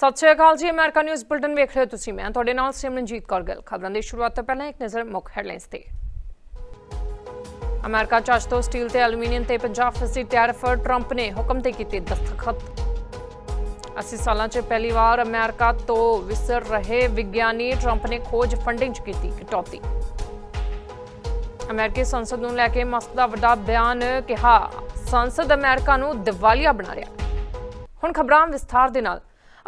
ਸਤਿ ਸ਼੍ਰੀ ਅਕਾਲ ਜੀ, America news bulletin ਵੇਖ ਰਹੇ ਹੋ ਤੁਸੀਂ, ਮੈਂ ਤੁਹਾਡੇ ਨਾਲ ਸਿਮਰਨਜੀਤ ਕੌਰ ਗੱਲ। ਖਬਰਾਂ ਦੀ ਸ਼ੁਰੂਆਤ ਤੋਂ ਪਹਿਲਾਂ ਇੱਕ ਨਜ਼ਰ ਮੁੱਖ ਹੈਡਲਾਈਨਸ ਤੇ। ਅਮਰੀਕਾ ਚ ਅੱਜ ਤੋਂ ਸਟੀਲ ਤੇ ਐਲੂਮੀਨੀਅਮ ਤੇ 50% ਟੈਰਿਫ ਟਰੰਪ ਨੇ ਹੁਕਮ ਤੇ ਕੀਤੇ ਦਸਤਖਤ। 80 ਸਾਲਾਂ 'ਚ ਪਹਿਲੀ ਵਾਰ ਅਮਰੀਕਾ ਤੋਂ ਵਿਸਰ ਰਹੇ ਵਿਗਿਆਨੀ ਟਰੰਪ ਨੇ ਖੋਜ ਫੰਡਿੰਗ 'ਚ ਕੀਤੀ ਕਟੌਤੀ। ਅਮਰੀਕੀ ਸੰਸਦ ਨੂੰ ਲੈ ਕੇ ਮਸਕ ਦਾ ਵੱਡਾ ਬਿਆਨ ਕਿਹਾ, ਸੰਸਦ ਅਮਰੀਕਾ ਨੂੰ ਦਿਵਾਲੀਆ ਬਣਾ ਰਿਹਾ। ਹੁਣ ਖਬਰਾਂ ਵਿਸਥਾਰ ਦੇ ਨਾਲ।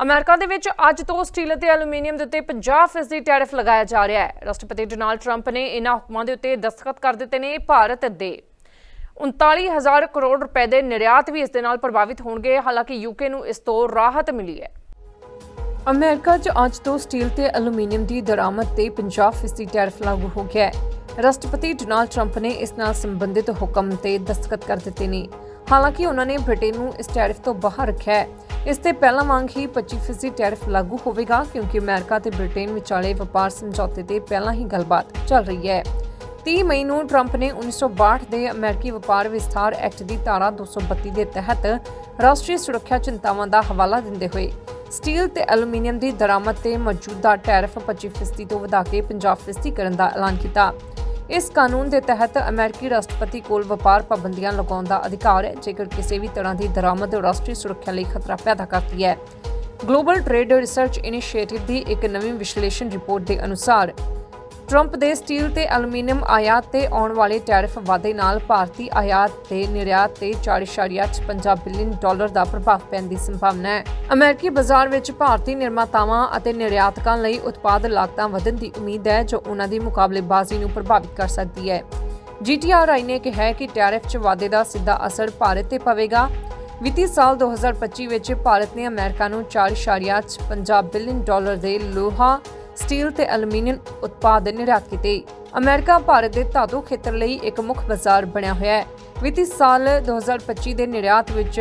ਅਮਰੀਕਾ ਦੇ ਵਿੱਚ ਅੱਜ ਤੋਂ ਸਟੀਲ ਅਤੇ ਐਲੂਮੀਨੀਅਮ ਦੇ ਉੱਤੇ 50% ਟੈਰਿਫ ਲਗਾਇਆ ਜਾ ਰਿਹਾ ਹੈ। ਰਾਸ਼ਟਰਪਤੀ ਡੋਨਾਲਡ ਟਰੰਪ ਨੇ ਇਹਨਾਂ ਹੁਕਮਾਂ ਦੇ ਉੱਤੇ ਦਸਤਖਤ ਕਰ ਦਿੱਤੇ ਨੇ ਭਾਰਤ ਦੇ। 39000 ਕਰੋੜ ਰੁਪਏ ਦੇ ਨਿਰਯਾਤ ਵੀ ਇਸ ਦੇ ਨਾਲ ਪ੍ਰਭਾਵਿਤ ਹੋਣਗੇ, ਹਾਲਾਂਕਿ ਯੂਕੇ ਨੂੰ ਇਸ ਤੋਂ ਰਾਹਤ ਮਿਲੀ ਹੈ। ਅਮਰੀਕਾ 'ਚ ਅੱਜ ਤੋਂ ਸਟੀਲ ਤੇ ਐਲੂਮੀਨੀਅਮ ਦੀ ਦਰਾਮਦ ਤੇ 50% ਟੈਰਿਫ ਲਾਗੂ ਹੋ ਗਿਆ ਹੈ। ਰਾਸ਼ਟਰਪਤੀ ਡੋਨਾਲਡ ਟਰੰਪ ਨੇ ਇਸ ਨਾਲ ਸੰਬੰਧਿਤ ਹੁਕਮ ਤੇ ਦਸਤਖਤ ਕਰ ਦਿੱਤੇ ਨੇ। ਹਾਲਾਂਕਿ ਉਹਨਾਂ ਨੇ ਬ੍ਰਿਟੇਨ ਨੂੰ ਇਸ ਟੈਰਿਫ ਤੋਂ ਬਾਹਰ ਰੱਖਿਆ ਹੈ। ਇਸ ਤੇ ਪਹਿਲਾਂ ਵਾਂਗ ਹੀ 25% ਟੈਰਿਫ ਲਾਗੂ ਹੋਵੇਗਾ, ਕਿਉਂਕਿ ਅਮਰੀਕਾ ਤੇ ਬ੍ਰਿਟੇਨ ਵਿਚਾਲੇ ਵਪਾਰ ਸਮਝੌਤੇ ਤੇ ਪਹਿਲਾਂ ਹੀ ਗੱਲਬਾਤ ਚੱਲ ਰਹੀ ਹੈ। 30 ਮਈ ਨੂੰ ਟਰੰਪ ਨੇ 1962 ਦੇ ਅਮਰੀਕੀ ਵਪਾਰ ਵਿਸਥਾਰ ਐਕਟ ਦੀ ਧਾਰਾ 232 ਦੇ ਤਹਿਤ ਰਾਸ਼ਟਰੀ ਸੁਰੱਖਿਆ ਚਿੰਤਾਵਾਂ ਦਾ ਹਵਾਲਾ ਦਿੰਦੇ ਹੋਏ ਸਟੀਲ ਤੇ ਐਲੂਮੀਨੀਅਮ ਦੀ ਦਰਾਮਦ ਤੇ ਮੌਜੂਦਾ ਟੈਰਿਫ 25% ਤੋਂ ਵਧਾ ਕੇ 50% ਕਰਨ ਦਾ ਐਲਾਨ ਕੀਤਾ। ਇਸ ਕਾਨੂੰਨ ਦੇ ਤਹਿਤ ਅਮਰੀਕੀ ਰਾਸ਼ਟਰਪਤੀ ਕੋਲ ਵਪਾਰ ਪਾਬੰਦੀਆਂ ਲਗਾਉਣ ਦਾ ਅਧਿਕਾਰ ਹੈ, ਜੇਕਰ ਕਿਸੇ ਵੀ ਤਰ੍ਹਾਂ ਦੀ ਦਰਾਮਦ ਰਾਸ਼ਟਰੀ ਸੁਰੱਖਿਆ ਲਈ ਖਤਰਾ ਪੈਦਾ ਕਰਦੀ ਹੈ। ਗਲੋਬਲ ਟ੍ਰੇਡ ਰਿਸਰਚ ਇਨੀਸ਼ੀਏਟਿਵ ਦੀ ਇੱਕ ਨਵੀਂ ਵਿਸ਼ਲੇਸ਼ਣ ਰਿਪੋਰਟ ਦੇ ਅਨੁਸਾਰ ਟਰੰਪ ਦੇ ਸਟੀਲ ਤੇ ਐਲੂਮੀਨੀਅਮ ਆਯਾਤ ਤੇ ਆਉਣ ਵਾਲੇ ਟੈਰਿਫ ਵਾਧੇ ਨਾਲ ਭਾਰਤੀ ਆਯਾਤ ਤੇ ਨਿਰਯਾਤ ਤੇ 4.56 ਬਿਲੀਅਨ ਡਾਲਰ ਦਾ ਪ੍ਰਭਾਵ ਪੈਣ ਦੀ ਸੰਭਾਵਨਾ ਹੈ। ਅਮਰੀਕੀ ਬਾਜ਼ਾਰ ਵਿੱਚ ਭਾਰਤੀ ਨਿਰਮਾਤਾਵਾਂ ਅਤੇ ਨਿਰਯਾਤਕਾਂ ਲਈ ਉਤਪਾਦ ਲਾਗਤਾਂ ਵਧਣ ਦੀ ਉਮੀਦ ਹੈ, ਜੋ ਉਹਨਾਂ ਦੀ ਮੁਕਾਬਲੇਬਾਜ਼ੀ ਨੂੰ ਪ੍ਰਭਾਵਿਤ ਕਰ ਸਕਦੀ ਹੈ। ਜੀਟੀਆਰਆਈ ਨੇ ਕਿਹਾ ਕਿ ਟੈਰਿਫ 'ਚ ਵਾਧੇ ਦਾ ਸਿੱਧਾ ਅਸਰ ਭਾਰਤ ਤੇ ਪਵੇਗਾ। ਵਿੱਤੀ ਸਾਲ 2025 ਵਿੱਚ ਭਾਰਤ ਨੇ ਅਮਰੀਕਾ ਨੂੰ 4.56 ਬਿਲੀਅਨ ਡਾਲਰ ਦੇ ਲੋਹਾ ਸਟੀਲ ਤੇ ਐਲੂਮੀਨੀਅਮ ਉਤਪਾਦ ਨਿਰਯਾਤ ਕੀਤੇ। ਅਮਰੀਕਾ, ਭਾਰਤ ਦੇ ਧਾਤੂ ਖੇਤਰ ਲਈ ਇੱਕ ਮੁੱਖ ਬਾਜ਼ਾਰ ਬਣਿਆ ਹੋਇਆ ਹੈ। ਵਿੱਤੀ ਸਾਲ 2025 ਦੇ ਨਿਰਯਾਤ ਵਿੱਚ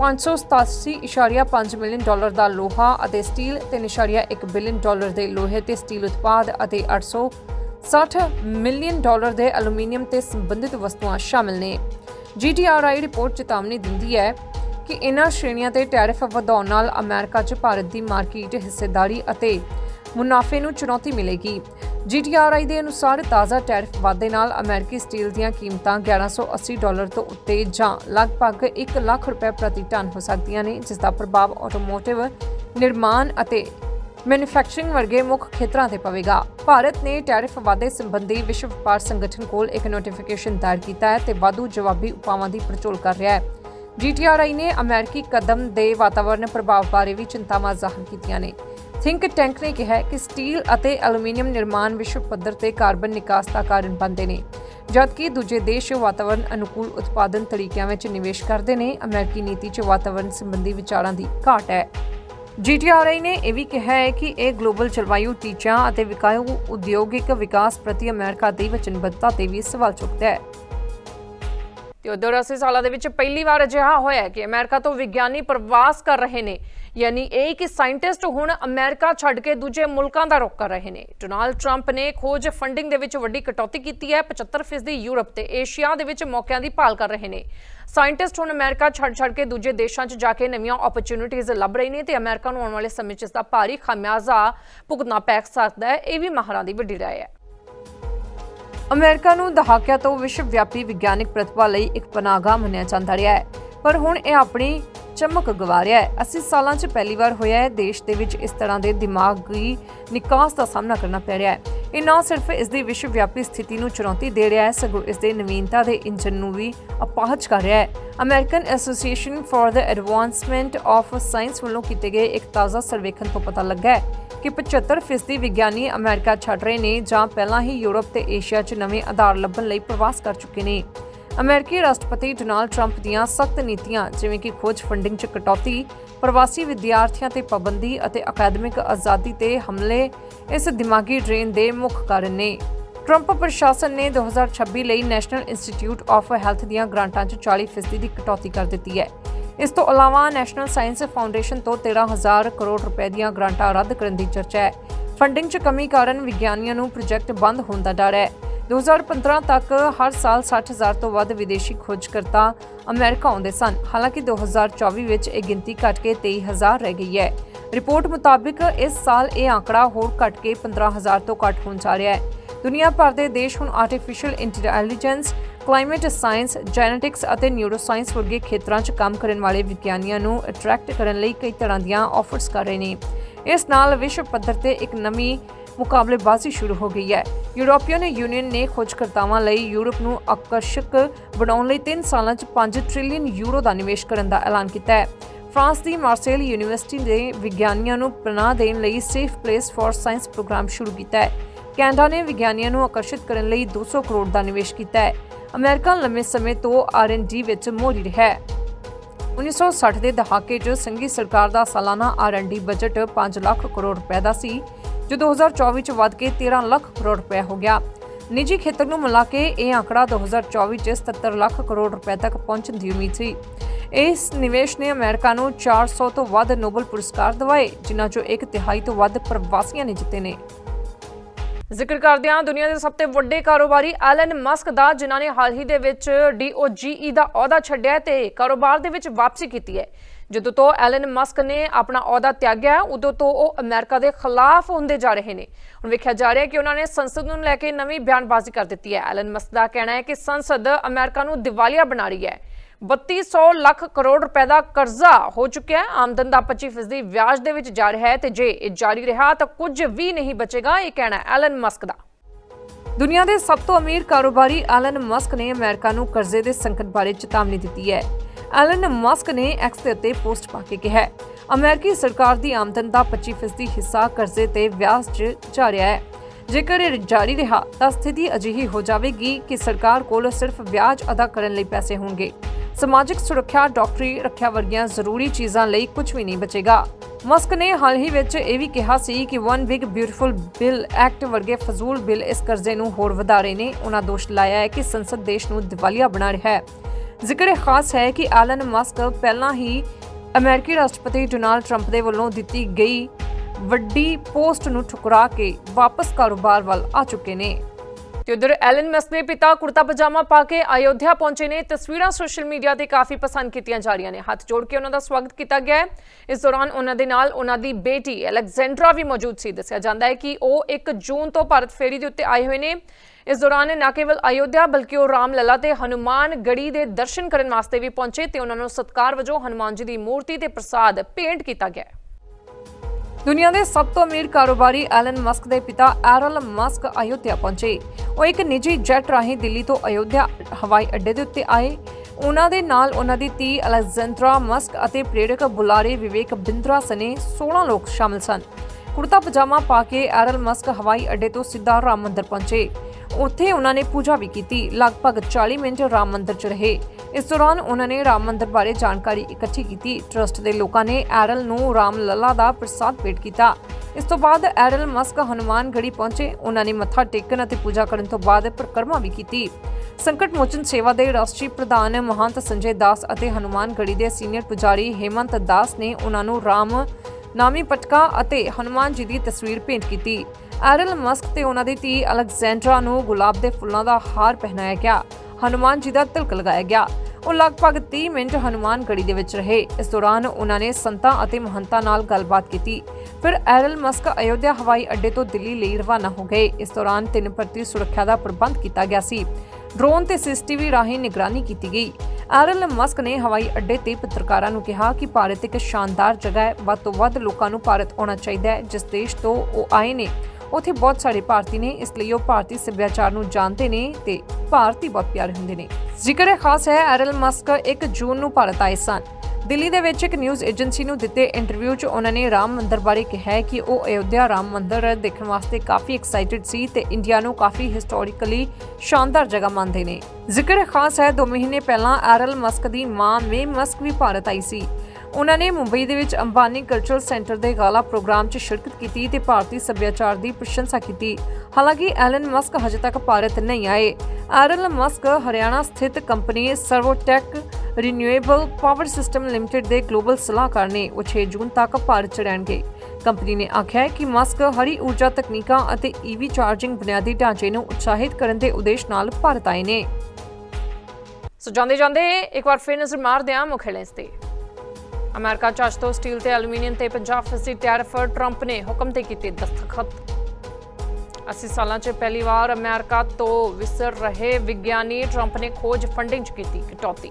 587.5 ਮਿਲੀਅਨ ਡਾਲਰ ਦਾ ਲੋਹਾ ਅਤੇ ਸਟੀਲ 3.1 ਬਿਲੀਅਨ ਡਾਲਰ ਦੇ ਲੋਹੇ ਤੇ ਸਟੀਲ ਉਤਪਾਦ ਅਤੇ 860 ਮਿਲੀਅਨ ਡਾਲਰ ਦੇ ਐਲੂਮੀਨੀਅਮ ਤੇ ਸੰਬੰਧਿਤ ਵਸਤੂਆਂ ਸ਼ਾਮਿਲ ਨੇ। ਜੀਟੀਆਰਆਈ ਰਿਪੋਰਟ ਚੇਤਾਵਨੀ ਦਿੰਦੀ ਹੈ ਕਿ ਇਨ੍ਹਾਂ ਸ਼੍ਰੇਣੀਆਂ ਤੇ ਟੈਰਿਫ ਵਧਾਉਣ ਨਾਲ ਅਮਰੀਕਾ 'ਚ ਭਾਰਤ ਦੀ ਮਾਰਕੀਟ ਹਿੱਸੇਦਾਰੀ ਅਤੇ ਮੁਨਾਫੇ ਨੂੰ ਚੁਣੌਤੀ ਮਿਲੇਗੀ। ਜੀਟੀਆਰਆਈ ਦੇ ਅਨੁਸਾਰ ਤਾਜ਼ਾ ਟੈਰਿਫ ਵਾਧੇ ਨਾਲ ਅਮਰੀਕੀ ਸਟੀਲ ਦੀਆਂ ਕੀਮਤਾਂ 1180 ਡਾਲਰ ਤੋਂ ਉੱਤੇ ਜਾਂ ਲਗਭਗ 1 ਲੱਖ ਰੁਪਏ ਪ੍ਰਤੀ ਟਨ ਹੋ ਸਕਦੀਆਂ ਨੇ, ਜਿਸ ਦਾ ਪ੍ਰਭਾਵ ਆਟੋਮੋਟਿਵ ਨਿਰਮਾਣ ਅਤੇ ਮੈਨੂਫੈਕਚਰਿੰਗ ਵਰਗੇ ਮੁੱਖ ਖੇਤਰਾਂ ਤੇ ਪਵੇਗਾ। ਭਾਰਤ ਨੇ ਟੈਰਿਫ ਵਾਧੇ ਸੰਬੰਧੀ ਵਿਸ਼ਵ ਵਪਾਰ ਸੰਗਠਨ ਕੋਲ ਇੱਕ ਨੋਟੀਫਿਕੇਸ਼ਨ ਦਾਇਰ ਕੀਤਾ ਹੈ ਤੇ ਵਾਧੂ ਜਵਾਬੀ ਉਪਾਵਾਂ ਦੀ ਪੜਚੋਲ ਕਰ ਰਿਹਾ ਹੈ। ਜੀਟੀਆਰਆਈ ਨੇ ਅਮਰੀਕੀ ਕਦਮ ਦੇ ਵਾਤਾਵਰਣ ਪ੍ਰਭਾਵ ਬਾਰੇ ਵੀ ਚਿੰਤਾਵਾਂ ਜ਼ਾਹਰ ਕੀਤੀਆਂ ਨੇ। ਥਿੰਕ ਟੈਂਕ ਨੇ ਕਿਹਾ ਕਿ ਸਟੀਲ ਅਤੇ ਐਲੂਮੀਨੀਅਮ ਨਿਰਮਾਣ ਵਿਸ਼ਵ ਪੱਧਰ ਤੇ ਕਾਰਬਨ ਨਿਕਾਸ ਦਾ ਕਾਰਨ ਬਣਦੇ ਨੇ। ਜਦਕਿ ਦੂਜੇ ਦੇਸ਼ ਵਾਤਾਵਰਣ ਅਨੁਕੂਲ ਉਤਪਾਦਨ ਤਰੀਕਿਆਂ ਵਿੱਚ ਨਿਵੇਸ਼ ਕਰਦੇ ਨੇ, ਅਮਰੀਕੀ ਨੀਤੀ 'ਚ ਵਾਤਾਵਰਣ ਸੰਬੰਧੀ ਵਿਚਾਰਾਂ ਦੀ ਘਾਟ ਹੈ। ਜੀਟੀਆਰਆਈ ਨੇ ਇਹ ਵੀ ਕਿਹਾ ਹੈ ਕਿ ਇਹ ਗਲੋਬਲ ਜਲਵਾਯੂ ਟੀਚਿਆਂ ਅਤੇ ਵਿਕਾਊ ਉਦਯੋਗਿਕ ਵਿਕਾਸ ਪ੍ਰਤੀ ਅਮਰੀਕਾ ਦੀ ਵਚਨਬੱਧਤਾ ਤੇ ਵੀ ਸਵਾਲ ਚੁੱਕਦਾ ਹੈ। ਤੇ ਉਧਰ 80 ਸਾਲਾਂ ਦੇ ਵਿੱਚ ਪਹਿਲੀ ਵਾਰ ਅਜਿਹਾ ਹੋਇਆ ਕਿ ਅਮਰੀਕਾ ਤੋਂ ਵਿਗਿਆਨੀ ਪ੍ਰਵਾਸ ਕਰ ਰਹੇ ਨੇ। ਯਾਨੀ ਇਹ ਕਿ ਸਾਇੰਟਿਸਟ ਹੁਣ ਅਮਰੀਕਾ ਛੱਡ ਕੇ ਦੂਜੇ ਮੁਲਕਾਂ ਦਾ ਰੁਖ ਕਰ ਰਹੇ ਨੇ। ਡੋਨਾਲਡ ਟਰੰਪ ਨੇ ਖੋਜ ਫੰਡਿੰਗ ਦੇ ਵਿੱਚ ਵੱਡੀ ਕਟੌਤੀ ਕੀਤੀ ਹੈ। 75% ਯੂਰਪ ਤੇ ਏਸ਼ੀਆ ਦੇ ਵਿੱਚ ਮੌਕਿਆਂ ਦੀ ਭਾਲ ਕਰ ਰਹੇ ਨੇ। ਸਾਇੰਟਿਸਟ ਹੁਣ ਅਮਰੀਕਾ ਛੱਡ ਛੱਡ ਕੇ ਦੂਜੇ ਦੇਸ਼ਾਂ 'ਚ ਜਾ ਕੇ ਨਵੀਆਂ ਓਪਰਚ्युनिटीਜ਼ ਲੱਭ ਰਹੇ ਨੇ ਤੇ ਅਮਰੀਕਾ ਨੂੰ ਆਉਣ ਵਾਲੇ ਸਮੇਂ 'ਚ ਇਸ ਦਾ ਭਾਰੀ ਖਾਮਿਆਜ਼ਾ ਭੁਗਤਣਾ ਪੈ ਸਕਦਾ ਹੈ। ਇਹ ਵੀ ਮਾਹਰਾਂ ਦੀ ਵੱਡੀ ਰਾਏ ਹੈ। ਅਮਰੀਕਾ ਨੂੰ ਦਹਾਕਿਆਂ ਤੋਂ ਵਿਸ਼ਵ ਵਿਆਪੀ ਵਿਗਿਆਨਕ ਪ੍ਰਤਿਭਾ ਲਈ ਇੱਕ ਪਨਾਹਗਾਹ ਮੰਨਿਆ ਜਾਂਦਾ ਰਿਹਾ ਹੈ। ਪਰ ਹੁਣ ਇਹ ਆਪਣੀ ਚਮਕ ਗਵਾ ਹੈ। 80 ਸਾਲਾਂ 'ਚ ਪਹਿਲੀ ਵਾਰ ਹੋਇਆ ਹੈ। ਦੇਸ਼ ਦੇ ਵਿੱਚ ਇਸ ਤਰ੍ਹਾਂ ਦੇ ਦਿਮਾਗੀ ਨਿਕਾਸ ਦਾ ਸਾਹਮਣਾ ਕਰਨਾ ਪੈ ਰਿਹਾ ਹੈ। ਇਹ ਨਾ ਸਿਰਫ ਇਸ ਦੀ ਵਿਸ਼ਵ ਵਿਆਪੀ ਸਥਿਤੀ ਨੂੰ ਚੁਣੌਤੀ ਦੇ ਰਿਹਾ ਹੈ, ਸਗੋਂ ਇਸ ਦੇ ਨਵੀਨਤਾ ਦੇ ਇੰਜਨ ਨੂੰ ਵੀ ਅਪਾਹਜ ਕਰ ਰਿਹਾ ਹੈ। American Association for the advancement of science ਵੱਲੋਂ ਕੀਤੇ ਗਏ ਇੱਕ ਤਾਜ਼ਾ ਸਰਵੇਖਣ ਤੋਂ ਪਤਾ ਲੱਗਾ ਹੈ ਕਿ 75% ਵਿਗਿਆਨੀ ਅਮਰੀਕਾ ਛੱਡ ਰਹੇ ਨੇ ਜਾਂ ਪਹਿਲਾਂ ਹੀ ਯੂਰਪ ਤੇ ਏਸ਼ੀਆ 'ਚ ਨਵੇਂ ਆਧਾਰ ਲੱਭਣ ਲਈ ਪ੍ਰਵਾਸ ਕਰ ਚੁੱਕੇ ਨੇ। ਅਮਰੀਕੀ ਰਾਸ਼ਟਰਪਤੀ ਡੋਨਾਲਡ ਟਰੰਪ ਦੀਆਂ ਸਖਤ ਨੀਤੀਆਂ, ਜਿਵੇਂ ਕਿ ਖੋਜ ਫੰਡਿੰਗ 'ਚ ਕਟੌਤੀ, ਪ੍ਰਵਾਸੀ ਵਿਦਿਆਰਥੀਆਂ ਤੇ ਪਾਬੰਦੀ ਅਤੇ ਅਕੈਡਮਿਕ ਆਜ਼ਾਦੀ ਤੇ ਹਮਲੇ, ਇਸ ਦਿਮਾਗੀ ਡਰੇਨ ਦੇ ਮੁੱਖ ਕਾਰਨ ਨੇ। ਟਰੰਪ ਪ੍ਰਸ਼ਾਸਨ ਨੇ 2026 ਲਈ ਨੈਸ਼ਨਲ ਇੰਸਟੀਚਿਊਟ ਆਫ ਹੈਲਥ ਦੀਆਂ ਗ੍ਰਾਂਟਾਂ 'ਚ 40% ਦੀ ਕਟੌਤੀ ਕਰ ਦਿੱਤੀ ਹੈ। ਇਸ ਤੋਂ ਇਲਾਵਾ ਨੈਸ਼ਨਲ ਸਾਇੰਸ ਫਾਊਂਡੇਸ਼ਨ ਤੋਂ 13000 ਕਰੋੜ ਰੁਪਏ ਦੀਆਂ ਗ੍ਰਾਂਟਾਂ ਰੱਦ ਕਰਨ ਦੀ ਚਰਚਾ ਹੈ। ਫੰਡਿੰਗ 'ਚ ਕਮੀ ਕਾਰਨ ਵਿਗਿਆਨੀਆਂ ਨੂੰ ਪ੍ਰੋਜੈਕਟ ਬੰਦ ਹੋਣ ਦਾ ਡਰ ਹੈ। 2015 ਤੱਕ ਹਰ ਸਾਲ 60000 ਤੋਂ ਵੱਧ ਵਿਦੇਸ਼ੀ ਖੋਜਕਰਤਾ ਅਮਰੀਕਾ ਆਉਂਦੇ ਸਨ। ਹਾਲਾਂਕਿ 2024 ਵਿੱਚ ਇਹ ਗਿਣਤੀ ਘਟ ਕੇ 23000 ਰਹਿ ਗਈ ਹੈ। ਰਿਪੋਰਟ ਮੁਤਾਬਿਕ ਇਸ ਸਾਲ ਇਹ ਆંકੜਾ ਹੋਰ ਘਟ ਕੇ 15000 ਤੋਂ ਘੱਟ ਹੋਣ ਜਾ ਰਿਹਾ ਹੈ। ਦੁਨੀਆ ਭਰ ਦੇ ਦੇਸ਼ ਹੁਣ artificial intelligence climate science genetics ਅਤੇ ਨਿਊਰੋਸਾਇੰਸ ਵਰਗੇ ਖੇਤਰਾਂ 'ਚ ਕੰਮ ਕਰਨ ਵਾਲੇ ਵਿਗਿਆਨੀਆਂ ਨੂੰ ਅਟਰੈਕਟ ਕਰਨ ਲਈ ਕਈ ਤਰ੍ਹਾਂ ਦੀਆਂ ਆਫਰਸ ਕਰ ਰਹੇ ਨੇ। ਇਸ ਨਾਲ ਵਿਸ਼ਵ ਪੱਧਰ ਤੇ ਇੱਕ ਨਵੀਂ ਮੁਕਾਬਲੇਬਾਜ਼ੀ ਸ਼ੁਰੂ ਹੋ ਗਈ ਹੈ। ਯੂਰੋਪੀਅਨ ਯੂਨੀਅਨ ਨੇ ਖੋਜਕਰਤਾਵਾਂ ਲਈ ਯੂਰਪ ਨੂੰ ਆਕਰਸ਼ਕ ਬਣਾਉਣ ਲਈ 3 ਸਾਲਾਂ 'ਚ 5 ਟ੍ਰਿਲੀਅਨ ਯੂਰੋ ਦਾ ਨਿਵੇਸ਼ ਕਰਨ ਦਾ ਐਲਾਨ ਕੀਤਾ ਹੈ। ਫਰਾਂਸ ਦੀ ਮਾਰਸੇਲ ਯੂਨੀਵਰਸਿਟੀ ਦੇ ਵਿਗਿਆਨੀਆਂ ਨੂੰ ਪਨਾਹ ਦੇਣ ਲਈ safe place for science programme ਸ਼ੁਰੂ ਕੀਤਾ ਹੈ। ਕੈਨੇਡਾ ਨੇ ਵਿਗਿਆਨੀਆਂ ਨੂੰ ਆਕਰਸ਼ਿਤ ਕਰਨ ਲਈ 200 ਕਰੋੜ ਦਾ ਨਿਵੇਸ਼ ਕੀਤਾ ਹੈ। ਅਮਰੀਕਾ ਲੰਮੇ ਸਮੇਂ ਤੋਂ ਆਰ&ਡੀ ਵਿੱਚ ਮੋਹਰੀ ਰਿਹਾ ਹੈ। 1960 ਦੇ ਦਹਾਕੇ 'ਚ ਸੰਘੀ ਸਰਕਾਰ ਦਾ ਸਾਲਾਨਾ ਆਰ&ਡੀ ਬਜਟ 5 ਲੱਖ ਕਰੋੜ ਰੁਪਏ ਦਾ ਸੀ। ਜੋ 2024 'ਚ ਵੱਧ ਕੇ 13 ਲੱਖ ਕਰੋੜ ਰੁਪਏ ਹੋ ਗਿਆ। ਨਿੱਜੀ ਖੇਤਰ ਨੂੰ ਮਿਲਾ ਕੇ ਇਹ ਆંકੜਾ 2024 'ਚ 77 ਲੱਖ ਕਰੋੜ ਰੁਪਏ ਤੱਕ ਪਹੁੰਚਣ ਦੀ ਉਮੀਦ ਸੀ। ਇਸ ਨਿਵੇਸ਼ ਨੇ ਅਮਰੀਕਾ ਨੂੰ 400 ਤੋਂ ਵੱਧ ਨੋਬਲ ਪੁਰਸਕਾਰ ਦਿਵਾਏ, ਜਿਨ੍ਹਾਂ 'ਚੋਂ ਇੱਕ ਤਿਹਾਈ ਤੋਂ ਵੱਧ ਪ੍ਰਵਾਸੀਆਂ ਨੇ ਜਿੱਤੇ ਨੇ। ਜ਼ਿਕਰ ਕਰਦੇ ਹਾਂ ਦੁਨੀਆ ਦੇ ਸਭ ਤੋਂ ਵੱਡੇ ਕਾਰੋਬਾਰੀ ਐਲਨ ਮਸਕ ਦਾ, ਜਿਨ੍ਹਾਂ ਨੇ ਹਾਲ ਹੀ ਦੇ ਵਿੱਚ ਡੀਓਜੀਈ ਦਾ ਅਹੁਦਾ ਛੱਡਿਆ ਤੇ ਕਾਰੋਬਾਰ ਦੇ ਵਿੱਚ ਵਾਪਸੀ ਕੀਤੀ ਹੈ। ਜਦੋਂ ਤੋਂ ਐਲਨ ਮਸਕ ਨੇ ਆਪਣਾ ਅਹੁਦਾ ਤਿਆਗਿਆ, ਉਦੋਂ ਤੋਂ ਉਹ ਅਮਰੀਕਾ ਦੇ ਖਿਲਾਫ ਹੁੰਦੇ ਜਾ ਰਹੇ ਨੇ। ਹੁਣ ਵੇਖਿਆ ਜਾ ਰਿਹਾ ਕਿ ਉਹਨਾਂ ਨੇ ਸੰਸਦ ਨੂੰ ਲੈ ਕੇ ਨਵੀਂ ਬਿਆਨਬਾਜ਼ੀ ਕਰ ਦਿੱਤੀ ਹੈ। ਐਲਨ ਮਸਕ ਦਾ ਕਹਿਣਾ ਹੈ ਕਿ ਸੰਸਦ ਅਮਰੀਕਾ ਨੂੰ ਦਿਵਾਲੀਆ ਬਣਾ ਰਹੀ ਹੈ। 3200 ਲੱਖ ਕਰੋੜ ਰੁਪਏ ਦਾ ਕਰਜ਼ਾ ਹੋ ਚੁੱਕਿਆ ਆਮਦਨ ਦਾ 25% ਵਿਆਜ ਦੇ ਵਿੱਚ ਜਾ ਰਿਹਾ ਹੈ ਤੇ ਜੇ ਇਹ ਜਾਰੀ ਰਿਹਾ ਤਾਂ ਕੁਝ ਵੀ ਨਹੀਂ ਬਚੇਗਾ, ਇਹ ਕਹਿਣਾ ਐਲਨ ਮਸਕ ਦਾ। ਦੁਨੀਆ ਦੇ ਸਭ ਤੋਂ ਅਮੀਰ ਕਾਰੋਬਾਰੀ ਐਲਨ ਮਸਕ ਨੇ ਅਮਰੀਕਾ ਨੂੰ ਕਰਜ਼ੇ ਦੇ ਸੰਕਟ ਬਾਰੇ ਚੇਤਾਵਨੀ ਦਿੱਤੀ ਹੈ। ਐਲਨ ਮਸਕ ਨੇ ਐਕਸ ਦੇ ਉੱਤੇ ਪੋਸਟ ਪਾ ਕੇ ਕਿਹਾ ਹੈ। ਅਮਰੀਕੀ ਸਰਕਾਰ ਦੀ ਆਮਦਨ ਦਾ 25% ਹਿੱਸਾ ਕਰਜ਼ੇ ਤੇ ਵਿਆਜ 'ਚ ਜਾ ਰਿਹਾ ਹੈ। ਜੇਕਰ ਇਹ ਜਾਰੀ ਰਿਹਾ, ਤਾਂ ਸਥਿਤੀ ਅਜਿਹੀ ਹੋ ਜਾਵੇਗੀ ਕਿ ਸਰਕਾਰ ਕੋਲ ਸਿਰਫ ਵਿਆਜ ਅਦਾ ਕਰਨ ਲਈ ਪੈਸੇ ਹੋਣਗੇ। ਸਮਾਜਿਕ ਸੁਰੱਖਿਆ ਡਾਕਟਰੀ ਰੱਖਿਆ ਵਰਗੀਆਂ ਜ਼ਰੂਰੀ ਚੀਜ਼ਾਂ ਲਈ ਕੁਝ ਵੀ ਨਹੀਂ ਬਚੇਗਾ। ਮਸਕ ਨੇ ਹਾਲ ਹੀ ਵਿੱਚ ਇਹ ਵੀ ਕਿਹਾ ਸੀ ਕਿ one big beautiful bill act ਵਰਗੇ ਫਜ਼ੂਲ ਬਿੱਲ ਇਸ ਕਰਜ਼ੇ ਨੂੰ ਹੋਰ ਵਧਾ ਰਹੇ ਨੇ। ਉਹਨਾਂ ਦੋਸ਼ ਲਾਇਆ ਹੈ ਕਿ ਸੰਸਦ ਦੇਸ਼ ਨੂੰ ਦਿਵਾਲੀਆ ਬਣਾ ਰਿਹਾ ਹੈ। ਜ਼ਿਕਰ ਖਾਸ ਹੈ ਕਿ ਐਲਨ ਮਸਕ ਪਹਿਲਾਂ ਹੀ ਅਮਰੀਕੀ ਰਾਸ਼ਟਰਪਤੀ ਡੋਨਾਲਡ ਟਰੰਪ ਦੇ ਵੱਲੋਂ ਦਿੱਤੀ ਗਈ ਵੱਡੀ ਪੋਸਟ ਨੂੰ ਠੁਕਰਾ ਕੇ ਵਾਪਸ ਕਾਰੋਬਾਰ ਵੱਲ ਆ ਚੁੱਕੇ ਨੇ। ਤੇ ਉਧਰ ਐਲਨ ਮਸਕ ਦੇ ਪਿਤਾ ਕੁੜਤਾ ਪਜਾਮਾ ਪਾ ਕੇ ਅਯੋਧਿਆ ਪਹੁੰਚੇ ਨੇ। ਤਸਵੀਰਾਂ ਸੋਸ਼ਲ ਮੀਡੀਆ ਤੇ ਕਾਫੀ ਪਸੰਦ ਕੀਤੀਆਂ ਜਾ ਰਹੀਆਂ ਨੇ। ਹੱਥ ਜੋੜ ਕੇ ਉਹਨਾਂ ਦਾ ਸਵਾਗਤ ਕੀਤਾ ਗਿਆ ਹੈ। ਇਸ ਦੌਰਾਨ ਉਹਨਾਂ ਦੇ ਨਾਲ ਉਹਨਾਂ ਦੀ ਬੇਟੀ ਅਲੈਗਜ਼ੈਂਡਰਾ ਵੀ ਮੌਜੂਦ ਸੀ। ਦੱਸਿਆ ਜਾਂਦਾ ਹੈ ਕਿ ਉਹ 1 ਜੂਨ ਤੋਂ ਭਾਰਤ ਫੇਰੀ ਦੇ ਉੱਤੇ ਆਏ ਹੋਏ ਨੇ। ਇਸ ਦੌਰਾਨ ਨਾ ਕੇਵਲ ਅਯੋਧਿਆ ਬਲਕਿ ਉਹ ਰਾਮ ਲਲਾ ਤੇ ਹਨੂਮਾਨ ਗੜੀ ਦੇ ਦਰਸ਼ਨ ਕਰਨ ਵਾਸਤੇ ਵੀ ਪਹੁੰਚੇ ਤੇ ਉਹਨਾਂ ਨੂੰ ਸਤਕਾਰ ਵਜੋਂ ਹਨੂਮਾਨ ਜੀ ਦੀ ਮੂਰਤੀ ਤੇ ਪ੍ਰਸਾਦ ਭੇਂਟ ਕੀਤਾ ਗਿਆ ਦੁਨੀਆ ਦੇ ਸਭ ਤੋਂ ਅਮੀਰ ਕਾਰੋਬਾਰੀ ਐਲਨ ਮਸਕ ਦੇ ਪਿਤਾ ਐਰਲ ਮਸਕ ਅਯੋਧਿਆ ਪਹੁੰਚੇ। ਉਹ ਇੱਕ ਨਿੱਜੀ ਜੈਟ ਰਾਹੀਂ ਦਿੱਲੀ ਤੋਂ ਅਯੋਧਿਆ ਹਵਾਈ ਅੱਡੇ ਦੇ ਉੱਤੇ ਆਏ। ਉਹਨਾਂ ਦੇ ਨਾਲ ਉਹਨਾਂ ਦੀ ਧੀ ਅਲੈਗਜ਼ੈਂਡਰਾ ਮਸਕ ਅਤੇ ਪ੍ਰੇਰਕ ਬੁਲਾਰੇ ਵਿਵੇਕ ਬਿੰਦਰਾ ਸਨੇ 16 ਲੋਕ ਸ਼ਾਮਲ ਸਨ। ਕੁੜਤਾ ਪਜਾਮਾ ਪਾ ਕੇ ਐਰਲ ਮਸਕ ਹਵਾਈ ਅੱਡੇ ਤੋਂ ਸਿੱਧਾ ਰਾਮ ਮੰਦਰ ਪਹੁੰਚੇ। ਉੱਥੇ ਉਹਨਾਂ ਨੇ ਪੂਜਾ ਵੀ ਕੀਤੀ। ਲਗਭਗ 40 ਮਿੰਟ ਰਾਮ ਮੰਦਿਰ 'ਚ ਰਹੇ। ਇਸ ਦੌਰਾਨ ਉਹਨਾਂ ਨੇ ਰਾਮ ਮੰਦਿਰ ਬਾਰੇ ਜਾਣਕਾਰੀ ਇਕੱਠੀ ਕੀਤੀ। ਟਰਸਟ ਦੇ ਲੋਕਾਂ ਨੇ ਐਰਲ ਨੂੰ ਰਾਮ ਲੱਲਾ ਦਾ ਪ੍ਰਸਾਦ ਭੇਟ ਕੀਤਾ। ਇਸ ਤੋਂ ਬਾਅਦ ਐਰਲ ਮਸਕ ਹਨੂਮਾਨ ਗੜੀ ਪਹੁੰਚੇ। ਉਹਨਾਂ ਨੇ ਮੱਥਾ ਟੇਕਣ ਅਤੇ ਪੂਜਾ ਕਰਨ ਤੋਂ ਬਾਅਦ ਪਰਿਕਰਮਾ ਵੀ ਕੀਤੀ। ਸੰਕਟ ਮੋਚਨ ਸੇਵਾ ਦੇ ਰਾਸ਼ਟਰੀ ਪ੍ਰਧਾਨ ਮਹੰਤ ਸੰਜੇ ਦਾਸ ਅਤੇ ਹਨੂਮਾਨ ਗੜੀ ਦੇ ਸੀਨੀਅਰ ਪੁਜਾਰੀ ਹੇਮੰਤ ਦਾਸ ਨੇ ਉਹਨਾਂ ਨੂੰ ਰਾਮ ਨਾਮੀ ਪਟਕਾ ਅਤੇ ਹਨੂਮਾਨ ਜੀ ਦੀ ਤਸਵੀਰ ਭੇਂਟ ਕੀਤੀ। ਐਰਲ ਮਸਕ ਤੇ ਉਹਨਾਂ ਦੀ ਧੀ ਅਲੈਗਜ਼ੈਂਡਰਾ ਨੂੰ ਗੁਲਾਬ ਦੇ ਫੁੱਲਾਂ ਦਾ ਹਾਰ ਪਹਿਨਾਇਆ ਗਿਆ। ਹਨੂਮਾਨ ਜੀ ਦਾ ਤਿਲਕ ਲਗਾਇਆ ਗਿਆ। ਉਹ ਲਗਭਗ 30 ਮਿੰਟ ਹਨੂਮਾਨ ਗੜੀ ਦੇ ਵਿੱਚ ਰਹੇ। ਇਸ ਦੌਰਾਨ ਉਹਨਾਂ ਨੇ ਸੰਤਾਂ ਅਤੇ ਮਹੰਤਾਂ ਨਾਲ ਗੱਲਬਾਤ ਕੀਤੀ। ਫਿਰ ਐਰਲ ਮਸਕ ਅਯੋਧਿਆ ਹਵਾਈ ਅੱਡੇ ਤੋਂ ਦਿੱਲੀ ਲਈ ਰਵਾਨਾ ਹੋ ਗਏ। ਇਸ ਦੌਰਾਨ ਤਿੰਨ ਪ੍ਰਤੀ ਸੁਰੱਖਿਆ ਦਾ ਪ੍ਰਬੰਧ ਕੀਤਾ ਗਿਆ ਸੀ। ਡਰੋਨ ਤੇ ਸੀਸੀਟੀਵੀ ਰਾਹੀਂ ਨਿਗਰਾਨੀ ਕੀਤੀ ਗਈ। ਐਰਲ ਮਸਕ ਨੇ ਹਵਾਈ ਅੱਡੇ ਤੇ ਪੱਤਰਕਾਰਾਂ ਨੂੰ ਕਿਹਾ ਕਿ ਭਾਰਤ ਇੱਕ ਸ਼ਾਨਦਾਰ ਜਗ੍ਹਾ ਹੈ। ਵੱਧ ਤੋਂ ਵੱਧ ਲੋਕਾਂ ਨੂੰ ਭਾਰਤ ਆਉਣਾ ਚਾਹੀਦਾ ਹੈ, ਜਿਸ ਦੇਸ਼ ਤੋਂ ਉਹ ਆਏ ਨੇ। ਉੱਥੇ ਬਹੁਤ ਸਾਰੇ ਭਾਰਤੀ ਨੇ, ਇਸ ਲਈ ਉਹ ਭਾਰਤੀ ਸੱਭਿਆਚਾਰ ਨੂੰ ਜਾਣਦੇ ਨੇ ਤੇ ਭਾਰਤੀ ਬਹੁਤ ਪਿਆਰੇ ਹੁੰਦੇ ਨੇ। ਜ਼ਿਕਰ ਹੈ ਖਾਸ ਹੈ, ਐਰਲ ਮਸਕ 1 ਜੂਨ ਨੂੰ ਭਾਰਤ ਆਏ ਸਨ। ਦਿੱਲੀ ਦੇ ਵਿੱਚ ਇੱਕ ਨਿਊਜ਼ ਏਜੰਸੀ ਨੂੰ ਦਿੱਤੇ ਇੰਟਰਵਿਊ 'ਚ ਉਹਨਾਂ ਨੇ ਰਾਮ ਮੰਦਿਰ ਬਾਰੇ ਕਿਹਾ ਕਿ ਉਹ ਅਯੋਧਿਆ ਰਾਮ ਮੰਦਿਰ ਦੇਖਣ ਵਾਸਤੇ ਕਾਫੀ ਐਕਸਾਈਟਿਡ ਸੀ ਤੇ ਇੰਡੀਆ ਨੂੰ ਕਾਫੀ ਹਿਸਟੋਰੀਕਲੀ ਸ਼ਾਨਦਾਰ ਜਗ੍ਹਾ ਮੰਨਦੇ ਨੇ। ਜ਼ਿਕਰ ਖਾਸ ਹੈ 2 ਮਹੀਨੇ ਪਹਿਲਾਂ ਐਰਲ ਮਸਕ ਦੀ ਮਾਂ ਮੇ ਮਸਕ ਵੀ ਭਾਰਤ ਆਈ ਸੀ। ਉਹਨਾਂ ਨੇ ਮੁੰਬਈ ਦੇ ਵਿੱਚ ਅੰਬਾਨੀ ਕਲਚਰਲ ਸੈਂਟਰ ਦੇ ਗਾਲਾ ਪ੍ਰੋਗਰਾਮ 'ਚ ਸ਼ਿਰਕਤ ਕੀਤੀ ਤੇ ਭਾਰਤੀ ਸੱਭਿਆਚਾਰ ਦੀ ਪ੍ਰਸ਼ੰਸਾ ਕੀਤੀ। ਹਾਲਾਂਕਿ ਐਲਨ ਮਸਕ ਹਜੇ ਤੱਕ ਭਾਰਤ ਨਹੀਂ ਆਏ। ਐਰਲ ਮਸਕ ਹਰਿਆਣਾ ਸਥਿਤ company Servotech renewable power system limited ਦੇ ਗਲੋਬਲ ਸਲਾਹਕਾਰ ਨੇ ਉਹ 6 ਜੂਨ ਤੱਕ ਭਾਰਤ 'ਚ ਰਹਿਣਗੇ। ਕੰਪਨੀ ਨੇ ਆਖਿਆ ਹੈ ਕਿ ਮਸਕ ਹਰੀ ਊਰਜਾ ਤਕਨੀਕਾਂ ਅਤੇ ਈਵੀ ਚਾਰਜਿੰਗ ਬੁਨਿਆਦੀ ਢਾਂਚੇ ਨੂੰ ਉਤਸ਼ਾਹਿਤ ਕਰਨ ਦੇ ਉਦੇਸ਼ ਨਾਲ ਭਾਰਤ ਆਏ ਨੇ। ਸੋ ਜਾਂਦੇ ਜਾਂਦੇ ਇੱਕ ਵਾਰ ਫਿਰ ਨਜ਼ਰ ਮਾਰਦੇ ਹਾਂ ਮੁੱਖ ਹੈਡਲਾਈਨਸ ਤੇ। ਅਮਰੀਕਾ 'ਚ ਅੱਜ ਤੋਂ ਸਟੀਲ ਤੇ ਐਲੂਮੀਨੀਅਮ ਤੇ 50% ਟੈਰਿਫ ਟਰੰਪ ਨੇ ਹੁਕਮ ਤੇ ਕੀਤੇ ਦਸਤਖਤ। 80 ਸਾਲਾਂ 'ਚ ਪਹਿਲੀ ਵਾਰ ਅਮਰੀਕਾ ਤੋਂ ਵਿਸਰ ਰਹੇ ਵਿਗਿਆਨੀ ਟਰੰਪ ਨੇ ਖੋਜ ਫੰਡਿੰਗ 'ਚ ਕੀਤੀ ਕਟੌਤੀ।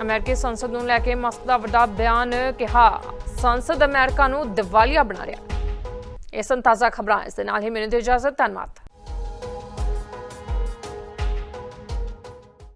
ਅਮਰੀਕੀ ਸੰਸਦ ਨੂੰ ਲੈ ਕੇ ਮਸਕ ਦਾ ਵੱਡਾ ਬਿਆਨ ਕਿਹਾ, ਸੰਸਦ ਅਮਰੀਕਾ ਨੂੰ ਦਿਵਾਲੀਆ ਬਣਾ ਰਿਹਾ। ਇਹ ਸਨ ਤਾਜ਼ਾ ਖਬਰਾਂ ਇਸ ਦੇ ਨਾਲ ਹੀ ਮੈਨੂੰ ਦੇ ਇਜਾਜ਼ਤ, ਧੰਨਵਾਦ।